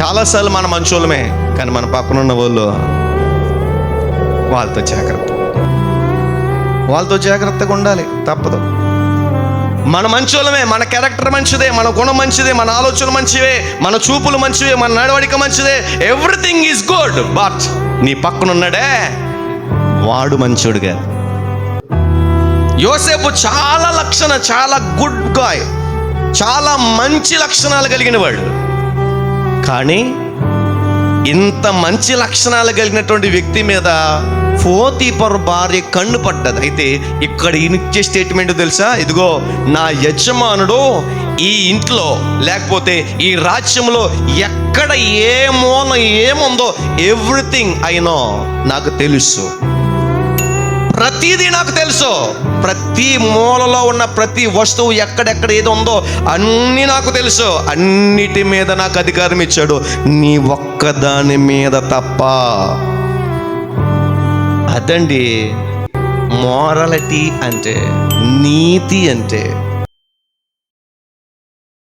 చాలాసార్లు మన మంచోళ్ళమే కానీ మన పక్కన ఉన్న వాళ్ళు వాళ్ళతో జాగ్రత్త. వాళ్ళతో జాగ్రత్తగా ఉండాలి తప్పదు. మన మంచోళ్ళమే మన క్యారెక్టర్ మంచిదే మన గుణం మంచిదే మన ఆలోచన మంచివే మన చూపులు మంచివే మన నడవడిక మంచిదే ఎవ్రీథింగ్ ఈజ్ గుడ్ బట్ నీ పక్కన ఉన్నాడే వాడు మంచోడు కాదు. యోసేపు చాలా లక్షణ చాలా గుడ్ గాయ్ చాలా మంచి లక్షణాలు కలిగిన వాడు. కానీ ఇంత మంచి లక్షణాలు కలిగినటువంటి వ్యక్తి మీద ఫోతీపర్ భార్య కన్ను పడ్డది. అయితే ఇక్కడ ఇచ్చే స్టేట్మెంట్ తెలుసా? ఇదిగో నా యజమానుడు ఈ ఇంట్లో లేకపోతే ఈ రాజ్యంలో ఎక్కడ ఏ ఏముందో ఎవ్రీథింగ్ అయినో నాకు తెలుసు. ప్రతిదీ నాకు తెలుసు. ప్రతి మూలలో ఉన్న ప్రతి వస్తువు ఎక్కడెక్కడ ఏది ఉందో అన్నీ నాకు తెలుసు. అన్నిటి మీద నాకు అధికారం ఇచ్చాడు. నీ ఒక్కదాని మీద తప్ప. అదండి మోరాలిటీ అంటే నీతి అంటే.